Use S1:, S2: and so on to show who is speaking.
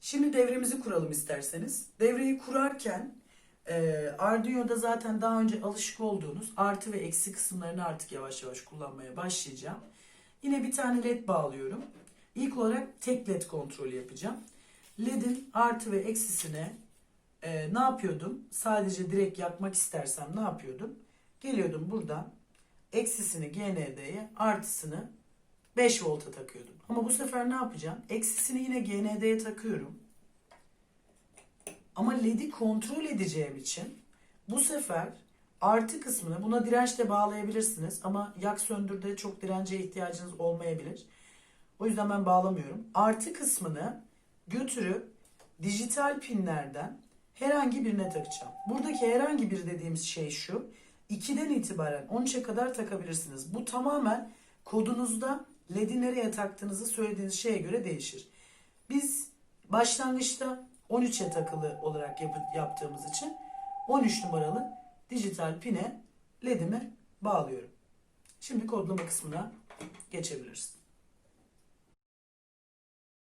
S1: Şimdi devremizi kuralım isterseniz. Devreyi kurarken e, Arduino'da zaten daha önce alışık olduğunuz artı ve eksi kısımlarını artık yavaş yavaş kullanmaya başlayacağım. Yine bir tane led bağlıyorum. İlk olarak tek led kontrolü yapacağım. Ledin artı ve eksisine e, ne yapıyordum? Sadece direkt yakmak istersem ne yapıyordum? Geliyordum buradan eksisini GND'ye artısını 5 volta takıyordum. Ama bu sefer ne yapacağım? Eksisini yine GND'ye takıyorum. Ama LED'i kontrol edeceğim için bu sefer artı kısmını buna direnç de bağlayabilirsiniz ama yak söndürde çok dirence ihtiyacınız olmayabilir. O yüzden ben bağlamıyorum. Artı kısmını götürüp dijital pinlerden herhangi birine takacağım. Buradaki herhangi bir dediğimiz şey şu. 2'den itibaren 13'e kadar takabilirsiniz. Bu tamamen kodunuzda LED'i nereye taktığınızı söylediğiniz şeye göre değişir. Biz başlangıçta 13'e takılı olarak yap- yaptığımız için 13 numaralı dijital pine LED'imi bağlıyorum. Şimdi kodlama kısmına geçebiliriz.